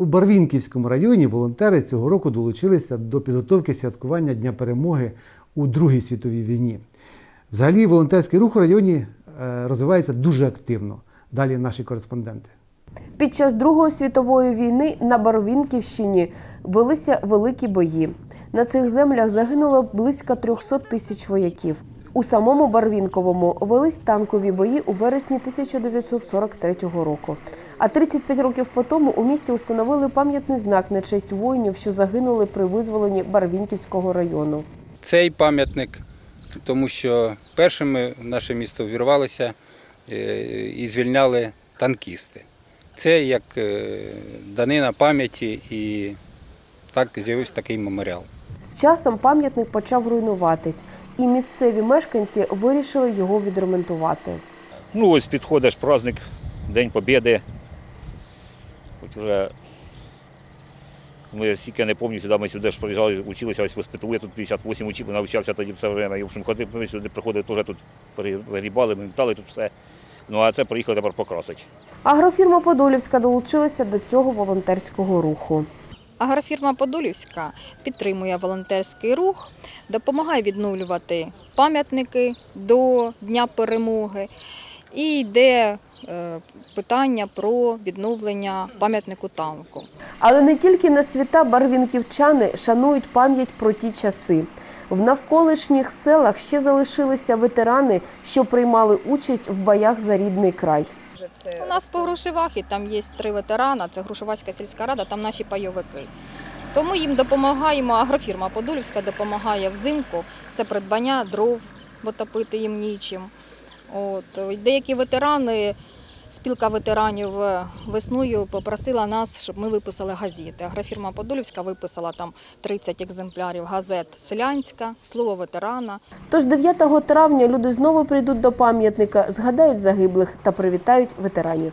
У Барвінківському районі волонтери цього року долучилися до підготовки святкування Дня перемоги у Другій світовій війні. Взагалі, волонтерський рух у районі е, розвивається дуже активно. Далі наші кореспонденти. Під час Другої світової війни на Барвінківщині велися великі бої. На цих землях загинуло близько 300 тисяч вояків. У самому Барвінковому велись танкові бої у вересні 1943 року. А 35 років по тому у місті установили пам'ятний знак на честь воїнів, що загинули при визволенні Барвінківського району. Цей пам'ятник, тому що першими в наше місто вірвалися е, і звільняли танкісти. Це як е, данина пам'яті і так з'явився такий меморіал. З часом пам'ятник почав руйнуватись, і місцеві мешканці вирішили його відремонтувати. Ну, ось підходиш праздник, День Побєди. Хоч вже ми стільки не пам'ятаю, сюди ми сюди ж приїжджали, училися ось в СПТУ, я тут 58 учив, навчався тоді все время. І, в общем, ходив, ми сюди приходили, теж тут перегрібали, ми вітали тут все. Ну а це приїхали тепер покрасити. Агрофірма Подолівська долучилася до цього волонтерського руху. Агрофірма Подолівська підтримує волонтерський рух, допомагає відновлювати пам'ятники до Дня перемоги і йде питання про відновлення пам'ятнику танку. Але не тільки на свята барвінківчани шанують пам'ять про ті часи. В навколишніх селах ще залишилися ветерани, що приймали участь в боях за рідний край. У нас по Грушевахі там є три ветерана, це Грушевацька сільська рада, там наші пайовики. Тому їм допомагаємо, агрофірма Подолівська допомагає взимку, це придбання дров, бо топити їм нічим. От. Деякі ветерани, спілка ветеранів е, весною попросила нас, щоб ми виписали газети. Агрофірма Подолівська виписала там 30 екземплярів газет Селянська, Слово ветерана. Тож 9 травня люди знову прийдуть до пам'ятника, згадають загиблих та привітають ветеранів.